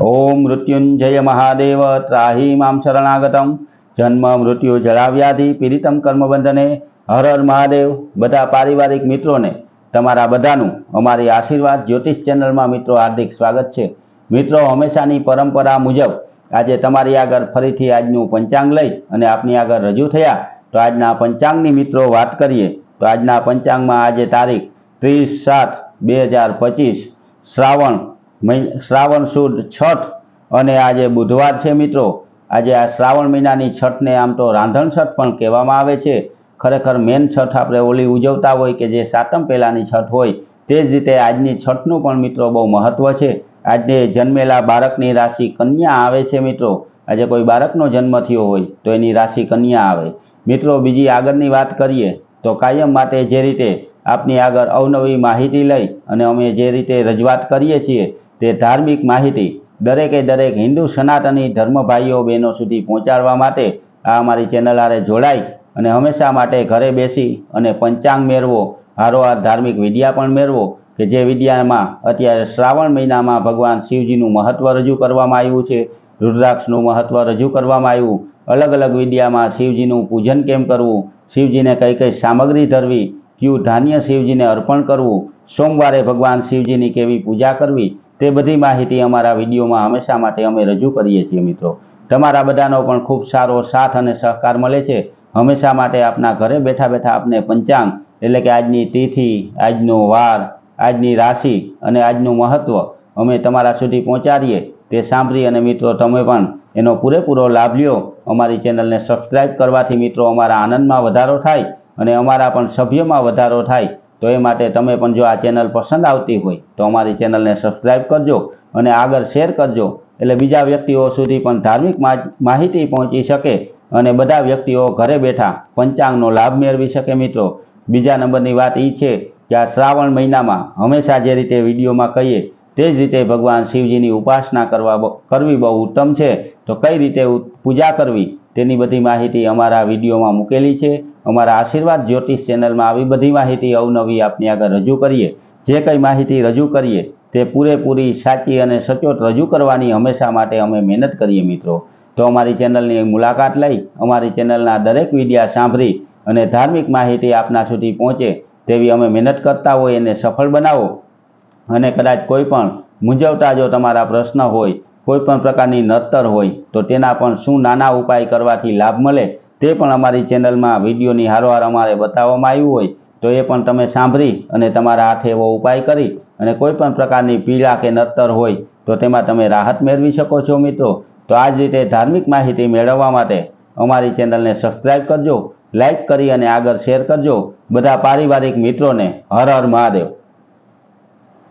ઓમ મૃત્યુંજય મહાદેવ, ત્રાહી મામ શરણાગતમ. જન્મ મૃત્યુ જળાવ્યાધિ, પીડિતમ કર્મબંધને, હર હર મહાદેવ. બધા પારિવારિક મિત્રોને, તમારા બધાનું અમારી આશીર્વાદ જ્યોતિષ ચેનલમાં મિત્રો હાર્દિક સ્વાગત છે. મિત્રો, હંમેશાની પરંપરા મુજબ આજે તમારી આગળ ફરીથી આજનું પંચાંગ લઈ અને આપની આગળ રજૂ થયા તો આજના પંચાંગની મિત્રો વાત કરીએ તો આજના પંચાંગમાં આજે તારીખ ત્રીસ સાત બે હજાર પચીસ, શ્રાવણ શ્રાવણ સુદ છઠ અને આજે બુધવાર છે મિત્રો. આજે આ શ્રાવણ મહિનાની છઠને આમ તો રાંધણ છઠ પણ કહેવામાં આવે છે. ખરેખર મેન છઠ આપણે ઓલી ઉજવતા હોય કે જે સાતમ પહેલાંની છઠ હોય, તે જ રીતે આજની છઠનું પણ મિત્રો બહુ મહત્ત્વ છે. આજે જન્મેલા બાળકની રાશિ કન્યા આવે છે મિત્રો. આજે કોઈ બાળકનો જન્મ થયો હોય, તો એની રાશિ કન્યા આવે. મિત્રો, બીજી આગળની વાત કરીએ, તો કાયમ માટે જે રીતે આપની આગળ અવનવી માહિતી લઈ અને અમે જે રીતે રજૂઆત કરીએ છીએ તે ધાર્મિક માહિતી દરેકે દરેક હિન્દુ સનાતની ધર્મભાઈઓ બહેનો સુધી પહોંચાડવા માટે આ અમારી ચેનલ આરે જોડાઈ અને હંમેશા માટે ઘરે બેસી અને પંચાંગ મેળવો. હારોહાર ધાર્મિક વિદ્યા પણ મેળવો કે જે વિદ્યામાં અત્યારે શ્રાવણ મહિનામાં ભગવાન શિવજીનું મહત્ત્વ રજૂ કરવામાં આવ્યું છે, રુદ્રાક્ષનું મહત્ત્વ રજૂ કરવામાં આવ્યું. અલગ અલગ વિદ્યામાં શિવજીનું પૂજન કેમ કરવું? શિવજીને કઈ કઈ સામગ્રી ધરવી? કયું ધાન્ય શિવજીને અર્પણ કરવું? સોમવારે ભગવાન શિવજીની કેવી પૂજા કરવી? તે બધી માહિતી અમારા વિડીયોમાં હંમેશા માટે અમે રજૂ કરીએ છીએ મિત્રો. તમારા બધાનો પણ ખૂબ સારો સાથ અને સહકાર મળે છે. હંમેશા માટે આપના ઘરે બેઠા બેઠા આપને પંચાંગ એટલે કે આજની તિથિ, આજનો વાર, આજની રાશિ અને આજનું મહત્વ અમે તમારા સુધી પહોંચાડીએ. તે સાંભળી અને મિત્રો તમે પણ એનો પૂરેપૂરો લાભ લ્યો. અમારી ચેનલને સબસ્ક્રાઈબ કરવાથી મિત્રો અમારા આનંદમાં વધારો થાય અને અમારા પણ સભ્યોમાં વધારો થાય. તો એ માટે તમે પણ જો આ ચેનલ પસંદ આવતી હોય, તો અમારી ચેનલને સબસ્ક્રાઈબ કરજો અને આગળ શેર કરજો. એટલે બીજા વ્યક્તિઓ સુધી પણ ધાર્મિક માહિતી પહોંચી શકે અને બધા વ્યક્તિઓ ઘરે બેઠા પંચાંગનો લાભ મેળવી શકે મિત્રો. બીજા નંબરની વાત એ છે કે આ શ્રાવણ મહિનામાં હંમેશા જે રીતે વિડીયોમાં કહીએ, તે જ રીતે ભગવાન શિવજીની ઉપાસના કરવા કરવી બહુ ઉત્તમ છે. તો કઈ રીતે પૂજા કરવી, તેની બધી માહિતી અમારા વિડીયોમાં મૂકેલી છે. અમારા આશીર્વાદ જ્યોતિષ ચેનલમાં આવી બધી માહિતી અવનવી આપની આગળ રજૂ કરીએ. જે કંઈ માહિતી રજૂ કરીએ, તે પૂરેપૂરી, સાચી અને સચોટ રજૂ કરવાની હંમેશા માટે અમે મહેનત કરીએ મિત્રો. તો અમારી ચેનલની મુલાકાત લઈ, અમારી ચેનલના દરેક વિડીયા સાંભળી અને ધાર્મિક માહિતી આપના સુધી પહોંચે, તેવી અમે મહેનત કરતા હોય એને સફળ બનાવો. અને કદાચ કોઈ પણ મૂંઝવતા જો તમારા પ્રશ્ન હોય, કોઈ પણ પ્રકારની નડતર હોય, તો તેના પણ શું નાના ઉપાય કરવાથી લાભ મળે તે પણ અમારી ચેનલમાં વિડીયોની હારોહાર અમારે બતાવવામાં આવ્યું હોય, તો એ પણ તમે સાંભળી અને તમારા હાથે એવો ઉપાય કરી અને કોઈ પણ પ્રકારની પીડા કે નડતર હોય, તો તેમાં તમે રાહત મેળવી શકો છો મિત્રો. તો આ જ રીતે ધાર્મિક માહિતી મેળવવા માટે અમારી ચેનલને સબસ્ક્રાઈબ કરજો લાઈક કરી અને આગળ શેર કરજો. બધા પારિવારિક મિત્રોને હર હર મહાદેવ.